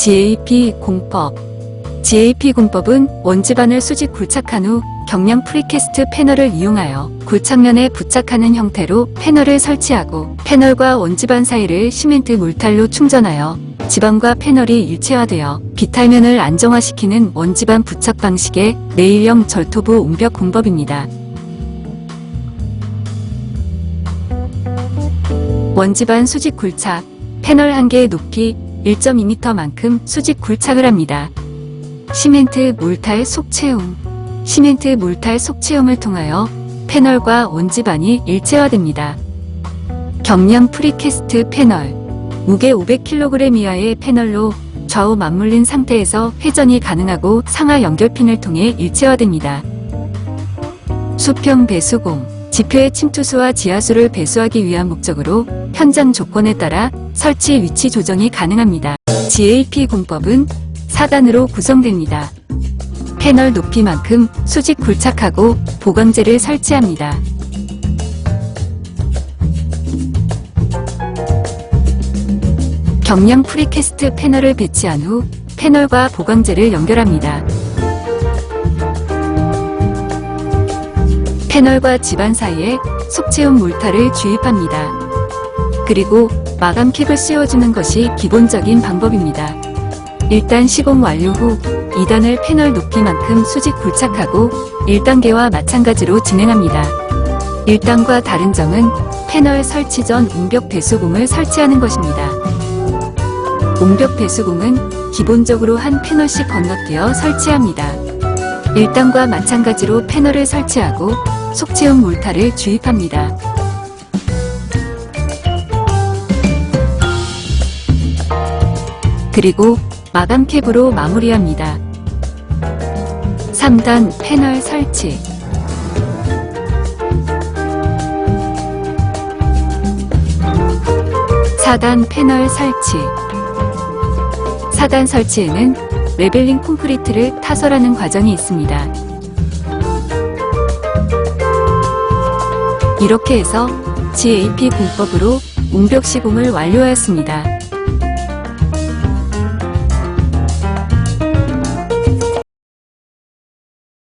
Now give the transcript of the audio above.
GAP 공법 GAP 공법은 원지반을 수직 굴착한 후 경량 프리캐스트 패널을 이용하여 굴착면에 부착하는 형태로 패널을 설치하고 패널과 원지반 사이를 시멘트 물탈로 충전하여 지반과 패널이 일체화되어 비탈면을 안정화시키는 원지반 부착 방식의 레일형 절토부 옹벽 공법입니다. 원지반 수직 굴착, 패널 한 개의 높이 1.2m만큼 수직 굴착을 합니다. 시멘트 물탈 속채움 시멘트 물탈 속채움을 통하여 패널과 원지반이 일체화됩니다. 경량 프리캐스트 패널 무게 500kg 이하의 패널로 좌우 맞물린 상태에서 회전이 가능하고 상하 연결핀을 통해 일체화됩니다. 수평 배수공 지표의 침투수와 지하수를 배수하기 위한 목적으로 현장 조건에 따라 설치 위치 조정이 가능합니다. GAP 공법은 4단으로 구성됩니다. 패널 높이만큼 수직 굴착하고 보강재를 설치합니다. 경량 프리캐스트 패널을 배치한 후 패널과 보강재를 연결합니다. 패널과 집안 사이에 속채운 물타를 주입합니다. 그리고 마감 캡을 씌워주는 것이 기본적인 방법입니다. 일단 시공 완료 후 2단을 패널 높이만큼 수직 굴착하고 1단계와 마찬가지로 진행합니다. 1단과 다른 점은 패널 설치 전 옹벽 배수공을 설치하는 것입니다. 옹벽 배수공은 기본적으로 한 패널씩 건너뛰어 설치합니다. 1단과 마찬가지로 패널을 설치하고 속채운 물타를 주입합니다. 그리고 마감 캡으로 마무리합니다. 3단 패널 설치 사단 패널 설치 4단 설치에는 레벨링 콘크리트를 타설하는 과정이 있습니다. 이렇게 해서 GAP 공법으로 웅벽 시공을 완료하였습니다.